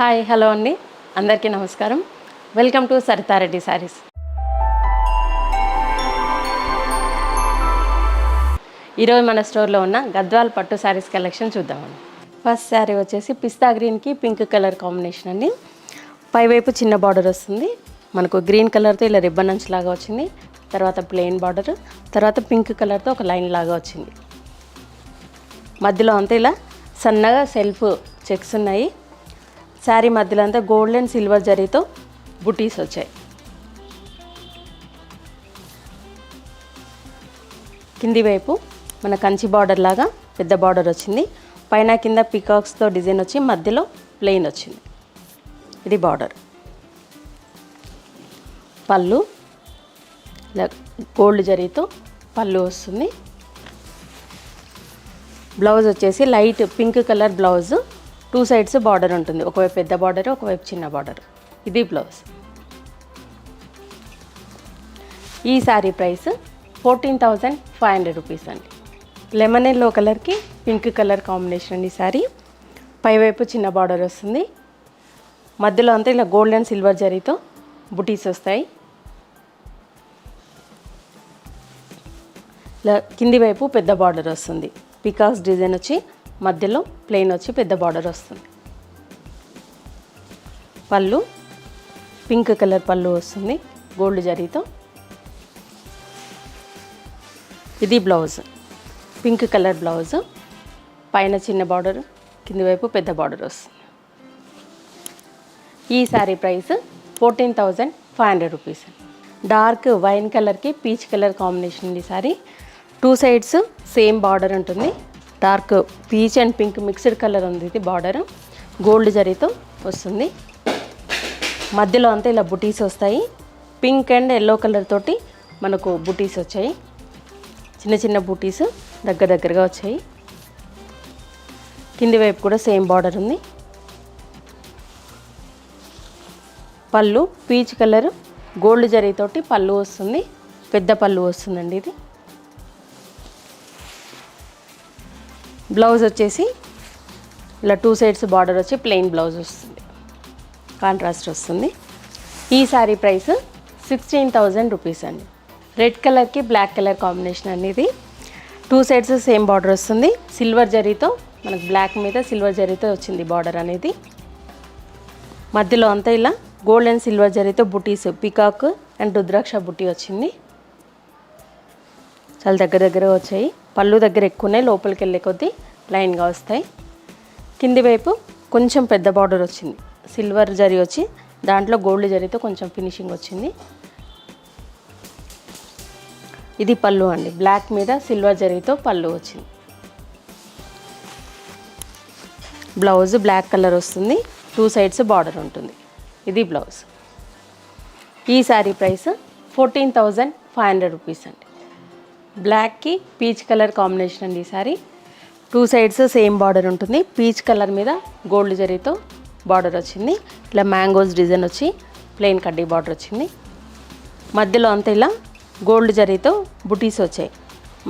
Hi hello అండి. అందరికీ నమస్కారం. వెల్కమ్ టు సరితారెడ్డి శారీస్ ఈరోజు మన స్టోర్లో ఉన్న గద్వాల్ పట్టు శారీస్ కలెక్షన్ చూద్దామండి ఫస్ట్ శారీ వచ్చేసి పిస్తా గ్రీన్కి పింక్ కలర్ కాంబినేషన్ అండి. పైవైపు చిన్న బార్డర్ వస్తుంది. మనకు గ్రీన్ కలర్తో ఇలా రిబ్బన్ అంచు లాగా వచ్చింది. తర్వాత ప్లెయిన్ బార్డర్ తర్వాత పింక్ కలర్తో ఒక లైన్ లాగా వచ్చింది. మధ్యలో అంతా ఇలా సన్నగా సెల్ఫ్ చెక్స్ ఉన్నాయి. శారీ మధ్యలో అంతా గోల్డ్ అండ్ సిల్వర్ జరీతో బుటీస్ వచ్చాయి. కింది వైపు మన కంచి బార్డర్ లాగా పెద్ద బార్డర్ వచ్చింది. పైన కింద పికాక్స్తో డిజైన్ వచ్చి మధ్యలో ప్లెయిన్ వచ్చింది. ఇది బార్డర్ పళ్ళు గోల్డ్ జరీతో పళ్ళు వస్తుంది. బ్లౌజ్ వచ్చేసి light pink colour blouse two sides border ఉంటుంది. ఒకవైపు పెద్ద బార్డర్ ఒకవైపు చిన్న బార్డర్. ఇది బ్లౌజ్. ఈ sari price fourteen thousand five hundred rupees అండి. లెమన్ ఎల్లో కలర్కి పింక్ కలర్ కాంబినేషన్ అండి ఈ శారీ. పైవైపు చిన్న బార్డర్ వస్తుంది. మధ్యలో అంతా ఇలా గోల్డ్ అండ్ సిల్వర్ జరీతో బుటీస్ వస్తాయి. ఇలా కింది వైపు పెద్ద బార్డర్ వస్తుంది. పికాక్స్ డిజైన్ వచ్చి మధ్యలో ప్లెయిన్ వచ్చి పెద్ద బార్డర్ వస్తుంది. పళ్ళు పింక్ కలర్ పళ్ళు వస్తుంది. గోల్డ్ జరీతో. ఇది బ్లౌజ్ పింక్ కలర్ బ్లౌజ్ పైన చిన్న బార్డర్ కింది వైపు పెద్ద బార్డర్ వస్తుంది. ఈ sari price fourteen thousand five hundred rupees dark wine కలర్కి పీచ్ కలర్ కాంబినేషన్ ఈ sari two sides same border ఉంటుంది. Dark peach and pink mixed colour ఉంది ఇది బార్డర్. గోల్డ్ జరీతో వస్తుంది. మధ్యలో అంతా ఇలా బుటీస్ వస్తాయి. పింక్ అండ్ ఎల్లో కలర్ తోటి మనకు బుటీస్ వచ్చాయి. చిన్న చిన్న బుటీస్ దగ్గర దగ్గరగా వచ్చాయి. కింది వైపు కూడా సేమ్ బార్డర్ ఉంది. పళ్ళు పీచ్ కలర్. గోల్డ్ జరీతోటి పళ్ళు వస్తుంది. పెద్ద పళ్ళు వస్తుందండి ఇది. బ్లౌజ్ వచ్చేసి ఇలా టూ సైడ్స్ బార్డర్ వచ్చి ప్లెయిన్ బ్లౌజ్ వస్తుంది. కాంట్రాస్ట్ వస్తుంది. ఈ sari price sixteen thousand rupees అండి. రెడ్ కలర్కి బ్లాక్ కలర్ కాంబినేషన్ అనేది టూ సైడ్స్ సేమ్ బార్డర్ వస్తుంది. సిల్వర్ జరీతో మనకు బ్లాక్ మీద సిల్వర్ జరీతో వచ్చింది బార్డర్ అనేది. మధ్యలో అంతా ఇలా గోల్డ్ అండ్ సిల్వర్ జరీతో బుటీస్ పికాక్ అండ్ రుద్రాక్ష బుటీ వచ్చింది. చాలా దగ్గర దగ్గర వచ్చాయి. పళ్ళు దగ్గర ఎక్కువ ఉన్నాయి లోపలికి వెళ్ళే కొద్దీ లైన్గా వస్తాయి. కింది వైపు కొంచెం పెద్ద బార్డర్ వచ్చింది. సిల్వర్ జరి వచ్చి దాంట్లో గోల్డ్ జరితో కొంచెం ఫినిషింగ్ వచ్చింది. ఇది పళ్ళు అండి. బ్లాక్ మీద సిల్వర్ జరీతో పళ్ళు వచ్చింది. బ్లౌజ్ బ్లాక్ కలర్ వస్తుంది. టూ సైడ్స్ బార్డర్ ఉంటుంది. ఇది బ్లౌజ్. ఈ sari price fourteen thousand five hundred rupees అండి. బ్లాక్కి పీచ్ కలర్ కాంబినేషన్ అండి ఈ sari. Two sides same border ఉంటుంది. పీచ్ కలర్ మీద గోల్డ్ జరీతో బార్డర్ వచ్చింది. ఇలా మ్యాంగోస్ డిజైన్ వచ్చి ప్లెయిన్ కడ్డీ బార్డర్ వచ్చింది. మధ్యలో అంతా ఇలా గోల్డ్ జరీతో బుటీస్ వచ్చాయి.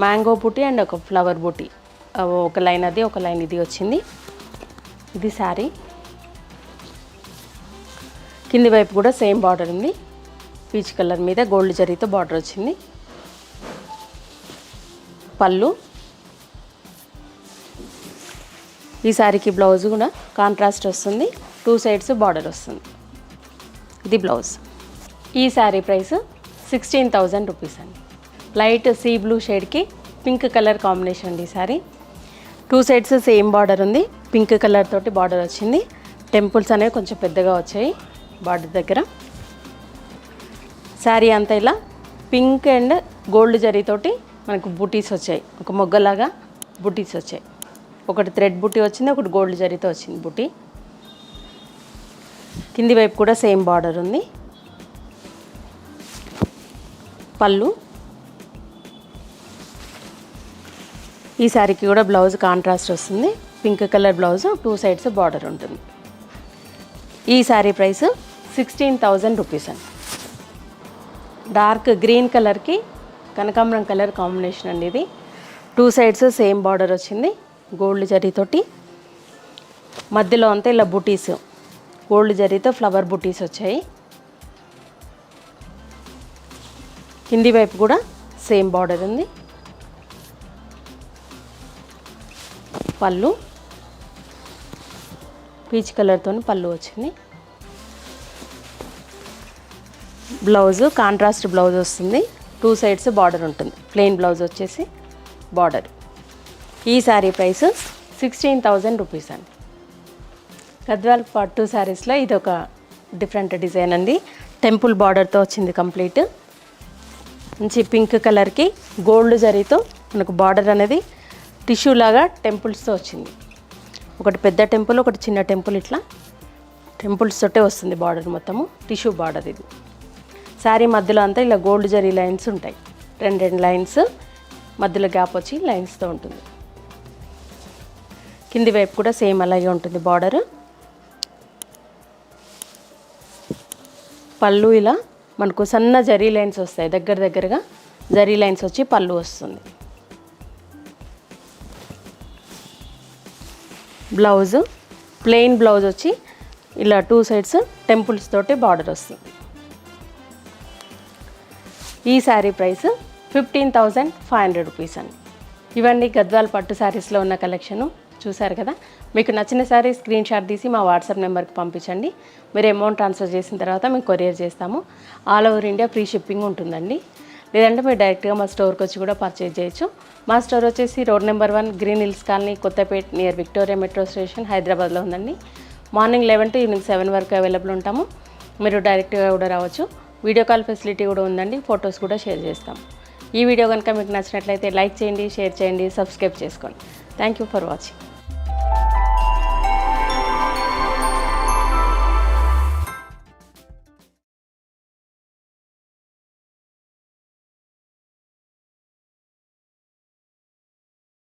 మ్యాంగో బుటీ అండ్ ఒక ఫ్లవర్ బుటీ. ఒక లైన్ అది ఒక లైన్ ఇది వచ్చింది. ఇది శారీ కింది వైపు కూడా సేమ్ బార్డర్ ఉంది. పీచ్ కలర్ మీద గోల్డ్ జరీతో బార్డర్ వచ్చింది. పళ్ళు. ఈ శారీకి బ్లౌజ్ కూడా కాంట్రాస్ట్ వస్తుంది. టూ సైడ్స్ బార్డర్ వస్తుంది. ఇది బ్లౌజ్. ఈ sari price sixteen thousand rupees అండి. లైట్ సీ బ్లూ షేడ్కి పింక్ కలర్ కాంబినేషన్ అండి ఈ sari two sides same border ఉంది. పింక్ కలర్ తోటి బార్డర్ వచ్చింది. టెంపుల్స్ అనేవి కొంచెం పెద్దగా వచ్చాయి బార్డర్ దగ్గర. శారీ అంతా ఇలా పింక్ అండ్ గోల్డ్ జరీతోటి మనకు బుటీస్ వచ్చాయి. ఒక మొగ్గలాగా బుటీస్ వచ్చాయి. ఒకటి థ్రెడ్ బుటీ వచ్చింది ఒకటి గోల్డ్ జరీతో వచ్చింది బుటీ. కింది వైపు కూడా సేమ్ బార్డర్ ఉంది. పళ్ళు. ఈ శారీకి కూడా బ్లౌజ్ కాంట్రాస్ట్ వస్తుంది. Pink colour blouse two sides border ఉంటుంది. ఈ sari price sixteen thousand rupees అండి. డార్క్ గ్రీన్ కలర్కి కనకాంబరం కలర్ కాంబినేషన్ అండి ఇది. టూ సైడ్స్ సేమ్ బార్డర్ వచ్చింది గోల్డ్ జరీతోటి మధ్యలో అంతా ఇలా బుటీస్ గోల్డ్ జరీతో ఫ్లవర్ బుటీస్ వచ్చాయి. కింది వైపు కూడా సేమ్ బార్డర్ ఉంది. పళ్ళు. పీచ్ కలర్తో పళ్ళు వచ్చింది. బ్లౌజ్ కాంట్రాస్ట్ బ్లౌజ్ వస్తుంది. టూ సైడ్స్ బార్డర్ ఉంటుంది. ప్లెయిన్ బ్లౌజ్ వచ్చేసి బార్డర్. ఈ sari price sixteen thousand rupees అండి. గద్వాల్ పట్టు శారీస్లో ఇది ఒక డిఫరెంట్ డిజైన్ అండి. టెంపుల్ బార్డర్తో వచ్చింది కంప్లీట్. మంచి పింక్ కలర్కి గోల్డ్ జరీతో మనకు బార్డర్ అనేది టిష్యూ లాగా టెంపుల్స్తో వచ్చింది. ఒకటి పెద్ద టెంపుల్ ఒకటి చిన్న టెంపుల్ ఇట్లా టెంపుల్స్ తోటే వస్తుంది బార్డర్ మొత్తము. టిష్యూ బార్డర్ ఇది. శారీ మధ్యలో అంతా ఇలా గోల్డ్ జరీ లైన్స్ ఉంటాయి. రెండు రెండు లైన్స్ మధ్యలో గ్యాప్ వచ్చి లైన్స్తో ఉంటుంది. కింది వైపు కూడా సేమ్ అలాగే ఉంటుంది బార్డర్. పళ్ళు ఇలా మనకు సన్న జరీ లైన్స్ వస్తాయి దగ్గర దగ్గరగా జరీ లైన్స్ వచ్చి పళ్ళు వస్తుంది. బ్లౌజ్ ప్లెయిన్ బ్లౌజ్ వచ్చి ఇలా టూ సైడ్స్ టెంపుల్స్ తోటి బార్డర్ వస్తుంది. ఈ sari price fifteen thousand five hundred rupees అండి. ఇవన్నీ గద్వాల్ పట్టు శారీస్లో ఉన్న కలెక్షను. చూశారు కదా? మీకు నచ్చిన శారీ స్క్రీన్ షాట్ తీసి మా వాట్సాప్ నెంబర్కి పంపించండి. మీరు అమౌంట్ ట్రాన్స్ఫర్ చేసిన తర్వాత మేము కొరియర్ చేస్తాము. All over India free shipping ఉంటుందండి. లేదంటే మీరు డైరెక్ట్గా మా స్టోర్కి వచ్చి కూడా పర్చేజ్ చేయొచ్చు. మా స్టోర్ వచ్చేసి road number one Green Hills colony Kothapet near Victoria metro station హైదరాబాద్లో ఉందండి. Morning eleven to evening seven వరకు అవైలబుల్ ఉంటాము. మీరు డైరెక్ట్గా కూడా రావచ్చు. వీడియో కాల్ ఫెసిలిటీ కూడా ఉందండి ఫొటోస్ కూడా షేర్ చేస్తాం. ఈ వీడియో కనుక మీకు నచ్చినట్లయితే లైక్ చేయండి షేర్ చేయండి సబ్స్క్రైబ్ చేసుకోండి. Thank you for watching